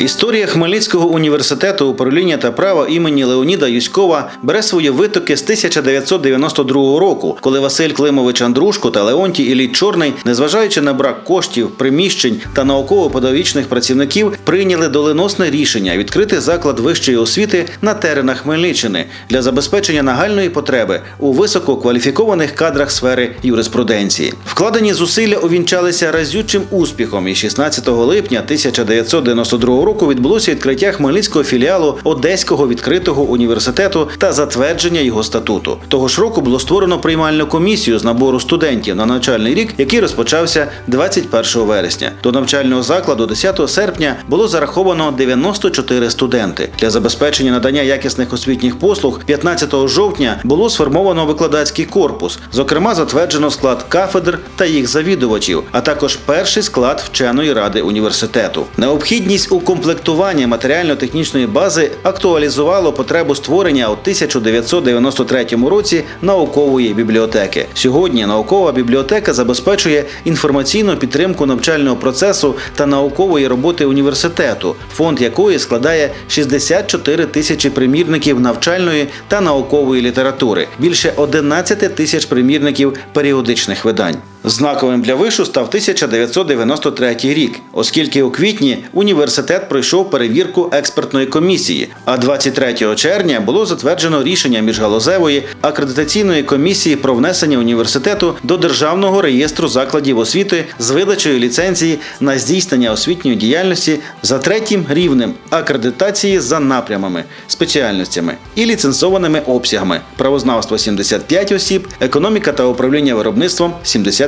Історія Хмельницького університету управління та права імені Леоніда Юськова бере свої витоки з 1992 року, коли Василь Климович Андрушко та Леонтій Ілліч Чорний, незважаючи на брак коштів, приміщень та науково-педагогічних працівників, прийняли доленосне рішення відкрити заклад вищої освіти на теренах Хмельниччини для забезпечення нагальної потреби у висококваліфікованих кадрах сфери юриспруденції. Вкладені зусилля увінчалися разючим успіхом, і 16 липня 1992 року відбулося відкриття Хмельницького філіалу Одеського відкритого університету та затвердження його статуту. Того ж року було створено приймальну комісію з набору студентів на навчальний рік, який розпочався 21 вересня. До навчального закладу 10 серпня було зараховано 94 студенти. Для забезпечення надання якісних освітніх послуг 15 жовтня було сформовано викладацький корпус. Зокрема, затверджено склад кафедр та їх завідувачів, а також перший склад вченої ради університету. Необхідність укомплектування матеріально-технічної бази актуалізувало потребу створення у 1993 році наукової бібліотеки. Сьогодні наукова бібліотека забезпечує інформаційну підтримку навчального процесу та наукової роботи університету, фонд якої складає 64 тисячі примірників навчальної та наукової літератури, більше 11 тисяч примірників періодичних видань. Знаковим для вишу став 1993 рік, оскільки у квітні університет пройшов перевірку експертної комісії, а 23 червня було затверджено рішення міжгалузевої акредитаційної комісії про внесення університету до державного реєстру закладів освіти з видачею ліцензії на здійснення освітньої діяльності за третім рівнем акредитації за напрямами, спеціальностями і ліцензованими обсягами: правознавство 75 осіб, економіка та управління виробництвом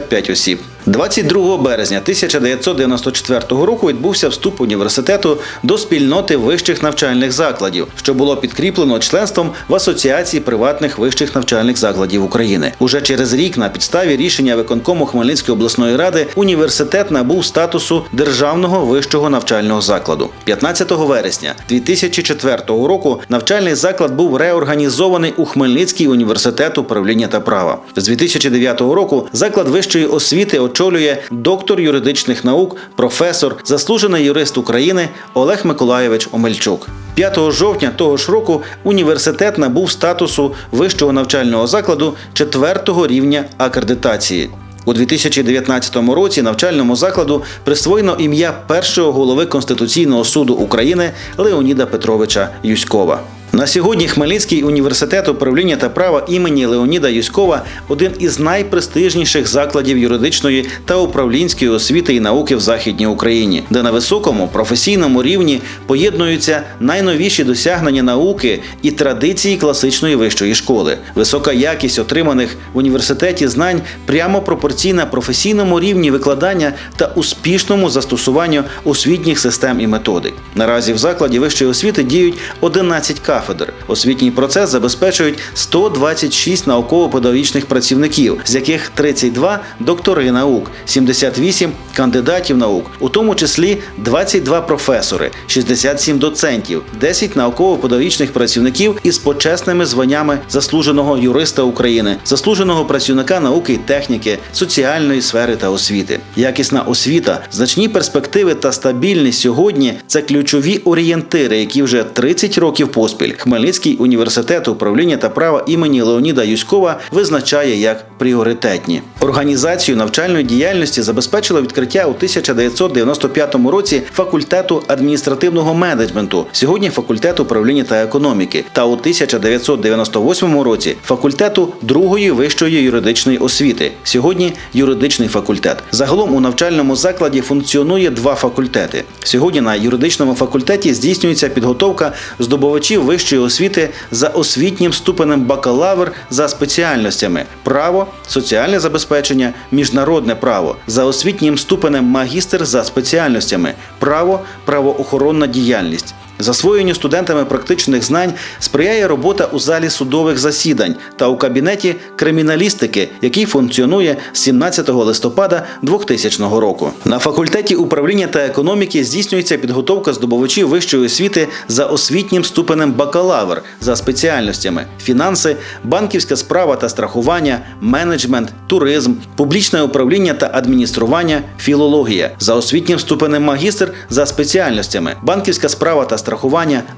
75 осіб. 22 березня 1994 року відбувся вступ університету до спільноти вищих навчальних закладів, що було підкріплено членством в Асоціації приватних вищих навчальних закладів України. Уже через рік на підставі рішення виконкому Хмельницької обласної ради університет набув статусу державного вищого навчального закладу. 15 вересня 2004 року навчальний заклад був реорганізований у Хмельницький університет управління та права. З 2009 року заклад вищої освіти очолює доктор юридичних наук, професор, заслужений юрист України Олег Миколайович Омельчук. 5 жовтня того ж року університет набув статусу вищого навчального закладу 4 рівня акредитації. У 2019 році навчальному закладу присвоєно ім'я першого голови Конституційного суду України Леоніда Петровича Юськова. На сьогодні Хмельницький університет управління та права імені Леоніда Юськова один із найпрестижніших закладів юридичної та управлінської освіти і науки в Західній Україні, де на високому професійному рівні поєднуються найновіші досягнення науки і традиції класичної вищої школи. Висока якість отриманих в університеті знань прямо пропорційна професійному рівні викладання та успішному застосуванню освітніх систем і методик. Наразі в закладі вищої освіти діють 11 кафедр. Освітній процес забезпечують 126 науково-педагогічних працівників, з яких 32 – доктори наук, 78 – кандидатів наук, у тому числі 22 професори, 67 доцентів, 10 науково-педагогічних працівників із почесними званнями заслуженого юриста України, заслуженого працівника науки і техніки, соціальної сфери та освіти. Якісна освіта, значні перспективи та стабільність сьогодні це ключові орієнтири, які вже 30 років поспіль Хмельницький університет управління та права імені Леоніда Юськова визначає як пріоритетні. Організацію навчальної діяльності забезпечило відкриття у 1995 році факультету адміністративного менеджменту, сьогодні факультет управління та економіки, та у 1998 році факультету другої вищої юридичної освіти, сьогодні юридичний факультет. Загалом у навчальному закладі функціонує два факультети. Сьогодні на юридичному факультеті здійснюється підготовка здобувачів вищої освіти за освітнім ступенем бакалавр за спеціальностями право, соціальне забезпечення, міжнародне право за освітнім ступенем магістр за спеціальностями право, правоохоронна діяльність. Засвоєнню студентами практичних знань сприяє робота у залі судових засідань та у кабінеті криміналістики, який функціонує з 17 листопада 2000 року. На факультеті управління та економіки здійснюється підготовка здобувачів вищої освіти за освітнім ступенем бакалавр за спеціальностями фінанси, банківська справа та страхування, менеджмент, туризм, публічне управління та адміністрування, філологія за освітнім ступенем магістр за спеціальностями банківська справа та страхування,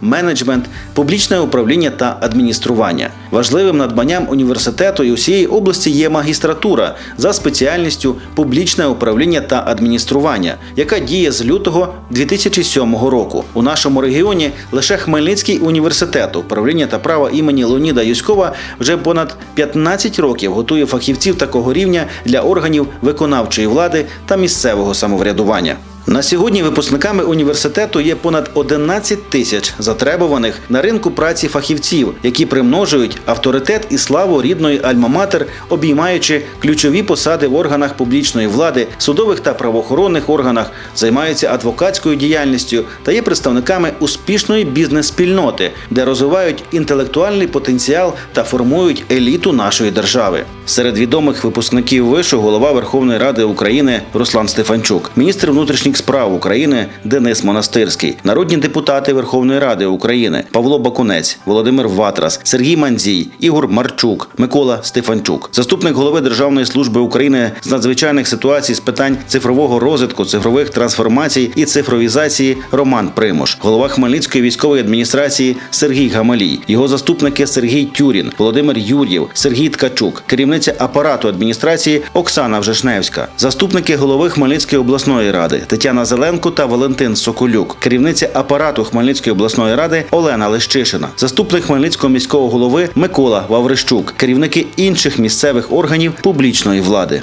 менеджмент, публічне управління та адміністрування. Важливим надбанням університету і усієї області є магістратура за спеціальністю публічне управління та адміністрування, яка діє з лютого 2007 року. У нашому регіоні лише Хмельницький університет управління та права імені Леоніда Юськова вже понад 15 років готує фахівців такого рівня для органів виконавчої влади та місцевого самоврядування. На сьогодні випускниками університету є понад 11 тисяч затребуваних на ринку праці фахівців, які примножують авторитет і славу рідної альма-матер, обіймаючи ключові посади в органах публічної влади, судових та правоохоронних органах, займаються адвокатською діяльністю та є представниками успішної бізнес-спільноти, де розвивають інтелектуальний потенціал та формують еліту нашої держави. Серед відомих випускників вишу голова Верховної Ради України Руслан Стефанчук, міністр внутрішніх справ України Денис Монастирський, народні депутати Верховної Ради України Павло Бакунець, Володимир Ватрас, Сергій Мандзій, Ігор Марчук, Микола Стефанчук, заступник голови Державної служби України з надзвичайних ситуацій з питань цифрового розвитку, цифрових трансформацій і цифровізації Роман Примуш, голова Хмельницької військової адміністрації Сергій Гамалій, його заступники Сергій Тюрін, Володимир Юр'єв, Сергій Ткачук, керівниця апарату адміністрації Оксана Вжешневська, заступники голови Хмельницької обласної ради Тетяна Зеленко та Валентин Соколюк, керівниця апарату Хмельницької обласної ради Олена Лещишина, заступник Хмельницького міського голови Микола Ваврищук, керівники інших місцевих органів публічної влади.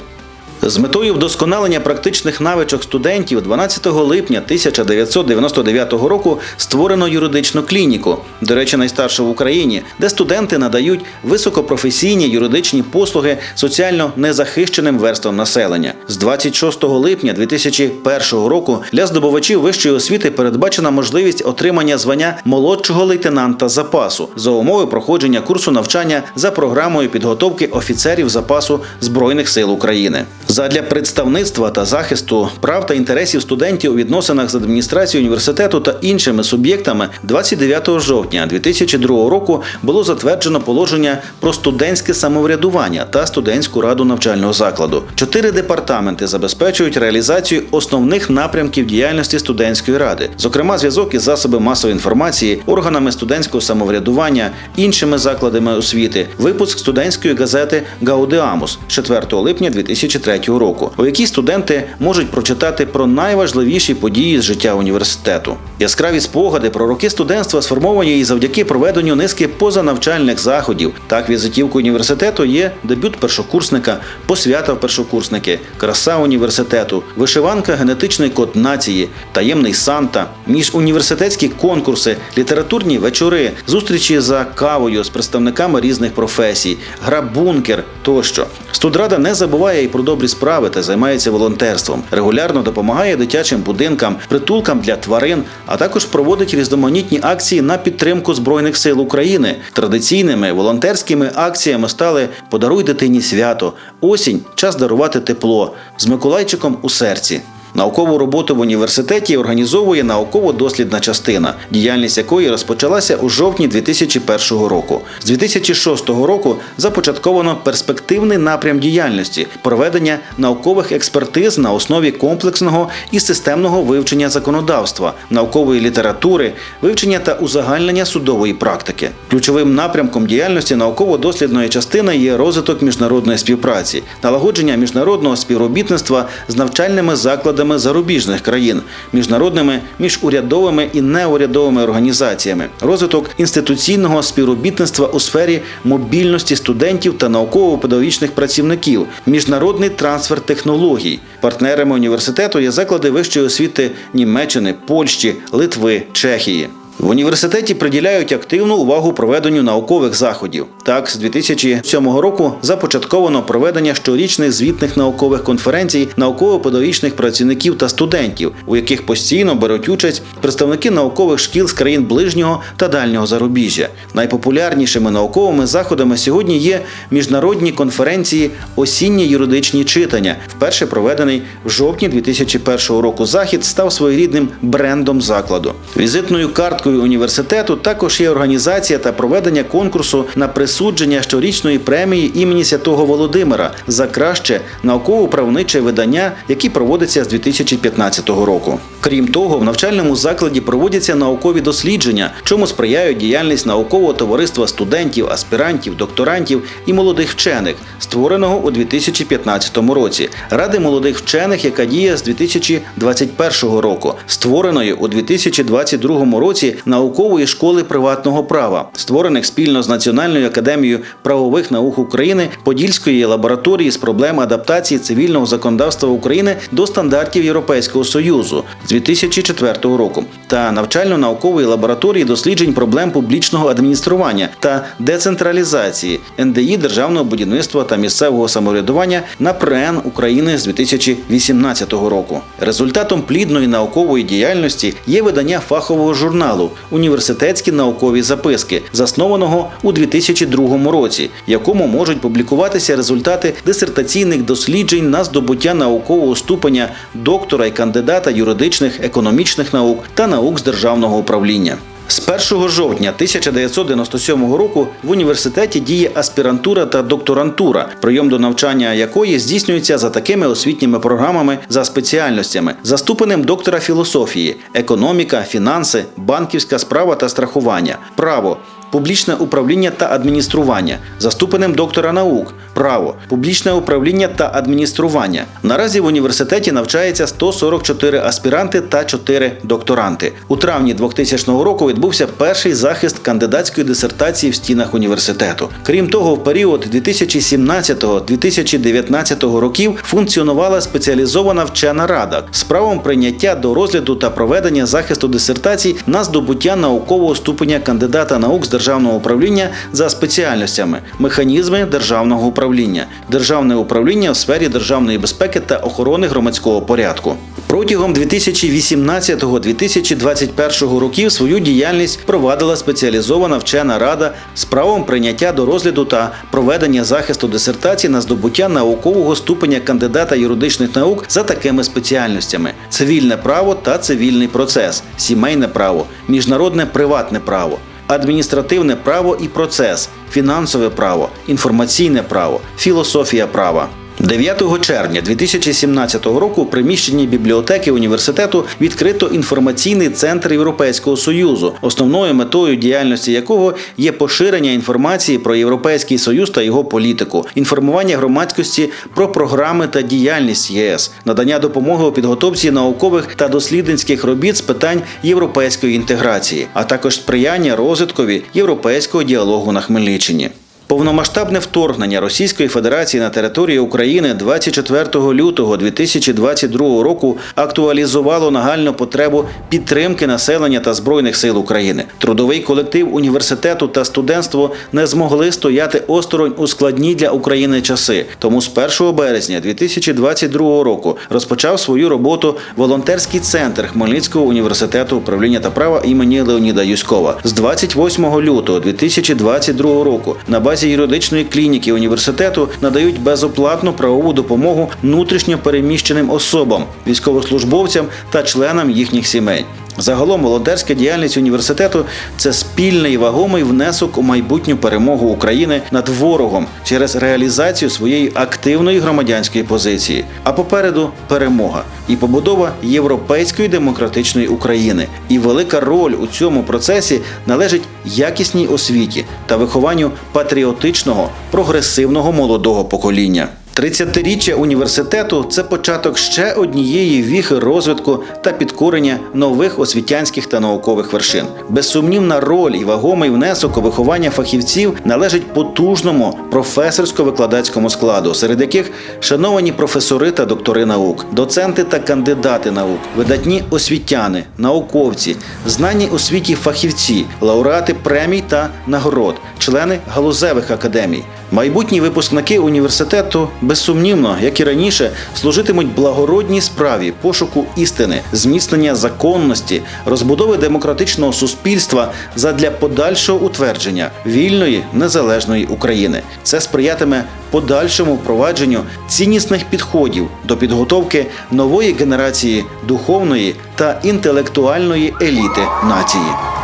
З метою вдосконалення практичних навичок студентів 12 липня 1999 року створено юридичну клініку, до речі, найстаршу в Україні, де студенти надають високопрофесійні юридичні послуги соціально незахищеним верствам населення. З 26 липня 2001 року для здобувачів вищої освіти передбачена можливість отримання звання молодшого лейтенанта запасу за умови проходження курсу навчання за програмою підготовки офіцерів запасу Збройних сил України. Задля представництва та захисту прав та інтересів студентів у відносинах з адміністрацією університету та іншими суб'єктами 29 жовтня 2002 року було затверджено положення про студентське самоврядування та студентську раду навчального закладу. Чотири департаменти забезпечують реалізацію основних напрямків діяльності студентської ради, зокрема зв'язок із засобами масової інформації, органами студентського самоврядування, іншими закладами освіти, випуск студентської газети Гаудеамус 4 липня 2003 року, у якій студенти можуть прочитати про найважливіші події з життя університету. Яскраві спогади про роки студентства сформовані і завдяки проведенню низки позанавчальних заходів. Так, візитівкою університету є дебют першокурсника, посвята в першокурсники, краса університету, вишиванка генетичний код нації, таємний Санта, міжуніверситетські конкурси, літературні вечори, зустрічі за кавою з представниками різних професій, гра бункер тощо. Студрада не забуває і про добрі справи та займається волонтерством. Регулярно допомагає дитячим будинкам, притулкам для тварин, а також проводить різноманітні акції на підтримку Збройних сил України. Традиційними волонтерськими акціями стали Подаруй дитині свято, осінь час дарувати тепло з Миколайчиком у серці. Наукову роботу в університеті організовує науково-дослідна частина, діяльність якої розпочалася у жовтні 2001 року. З 2006 року започатковано перспективний напрям діяльності проведення наукових експертиз на основі комплексного і системного вивчення законодавства, наукової літератури, вивчення та узагальнення судової практики. Ключовим напрямком діяльності науково-дослідної частини є розвиток міжнародної співпраці, налагодження міжнародного співробітництва з навчальними закладами зарубіжних країн, міжнародними, міжурядовими і неурядовими організаціями, розвиток інституційного співробітництва у сфері мобільності студентів та науково-педагогічних працівників, міжнародний трансфер технологій. Партнерами університету є заклади вищої освіти Німеччини, Польщі, Литви, Чехії. В університеті приділяють активну увагу проведенню наукових заходів. Так, з 2007 року започатковано проведення щорічних звітних наукових конференцій науково-педагогічних працівників та студентів, у яких постійно беруть участь представники наукових шкіл з країн ближнього та дальнього зарубіжжя. Найпопулярнішими науковими заходами сьогодні є міжнародні конференції Осінні юридичні читання. Вперше проведений в жовтні 2001 року захід став своєрідним брендом закладу. Візитною карткою Мітою університету також є організація та проведення конкурсу на присудження щорічної премії імені святого Володимира за краще науково-правниче видання, який проводиться з 2015 року. Крім того, в навчальному закладі проводяться наукові дослідження, чому сприяють діяльність наукового товариства студентів, аспірантів, докторантів і молодих вчених, створеного у 2015 році, Ради молодих вчених, яка діє з 2021 року, створеної у 2022 році наукової школи приватного права, створених спільно з Національною академією правових наук України Подільської лабораторії з проблем адаптації цивільного законодавства України до стандартів Європейського союзу з 2004 року та навчально-наукової лабораторії досліджень проблем публічного адміністрування та децентралізації НДІ державного будівництва та місцевого самоврядування на ПРН України з 2018 року. Результатом плідної наукової діяльності є видання фахового журналу Університетські наукові записки, заснованого у 2002 році, в якому можуть публікуватися результати дисертаційних досліджень на здобуття наукового ступеня доктора і кандидата юридичних, економічних наук та наук з державного управління. З 1 жовтня 1997 року в університеті діє аспірантура та докторантура, прийом до навчання якої здійснюється за такими освітніми програмами за спеціальностями за ступенем доктора філософії, економіка, фінанси, банківська справа та страхування, право. Публічне управління та адміністрування за ступенем доктора наук, право, публічне управління та адміністрування. Наразі в університеті навчається 144 аспіранти та 4 докторанти. У травні 2000 року відбувся перший захист кандидатської дисертації в стінах університету. Крім того, в період 2017-2019 років функціонувала спеціалізована вчена рада з правом прийняття до розгляду та проведення захисту дисертацій на здобуття наукового ступеня кандидата наук з державного управління за спеціальностями, механізми державного управління, державне управління в сфері державної безпеки та охорони громадського порядку. Протягом 2018-2021 років свою діяльність провадила спеціалізована вчена рада з правом прийняття до розгляду та проведення захисту дисертацій на здобуття наукового ступеня кандидата юридичних наук за такими спеціальностями: цивільне право та цивільний процес, сімейне право, міжнародне приватне право. Адміністративне право і процес, фінансове право, інформаційне право, філософія права. 9 червня 2017 року в приміщенні бібліотеки університету відкрито інформаційний центр Європейського союзу, основною метою діяльності якого є поширення інформації про Європейський Союз та його політику, інформування громадськості про програми та діяльність ЄС, надання допомоги у підготовці наукових та дослідницьких робіт з питань європейської інтеграції, а також сприяння розвиткові європейського діалогу на Хмельниччині. Повномасштабне вторгнення Російської Федерації на територію України 24 лютого 2022 року актуалізувало нагальну потребу підтримки населення та збройних сил України. Трудовий колектив університету та студентство не змогли стояти осторонь у складні для України часи. Тому з 1 березня 2022 року розпочав свою роботу волонтерський центр Хмельницького університету управління та права імені Леоніда Юськова. З 28 лютого 2022 року на базі юридичної клініки університету надають безоплатну правову допомогу внутрішньо переміщеним особам, військовослужбовцям та членам їхніх сімей. Загалом волонтерська діяльність університету це спільний вагомий внесок у майбутню перемогу України над ворогом через реалізацію своєї активної громадянської позиції. А попереду перемога і побудова європейської демократичної України. І велика роль у цьому процесі належить якісній освіті та вихованню патріотичного, прогресивного молодого покоління. 30-річчя університету це початок ще однієї віхи розвитку та підкорення нових освітянських та наукових вершин. Безсумнівна роль і вагомий внесок у виховання фахівців належить потужному професорсько-викладацькому складу, серед яких шановані професори та доктори наук, доценти та кандидати наук, видатні освітяни, науковці, знані у світі фахівці, лауреати премій та нагород, члени галузевих академій. Майбутні випускники університету, безсумнівно, як і раніше, служитимуть благородній справі пошуку істини, зміцнення законності, розбудови демократичного суспільства задля подальшого утвердження вільної незалежної України. Це сприятиме подальшому впровадженню ціннісних підходів до підготовки нової генерації духовної та інтелектуальної еліти нації.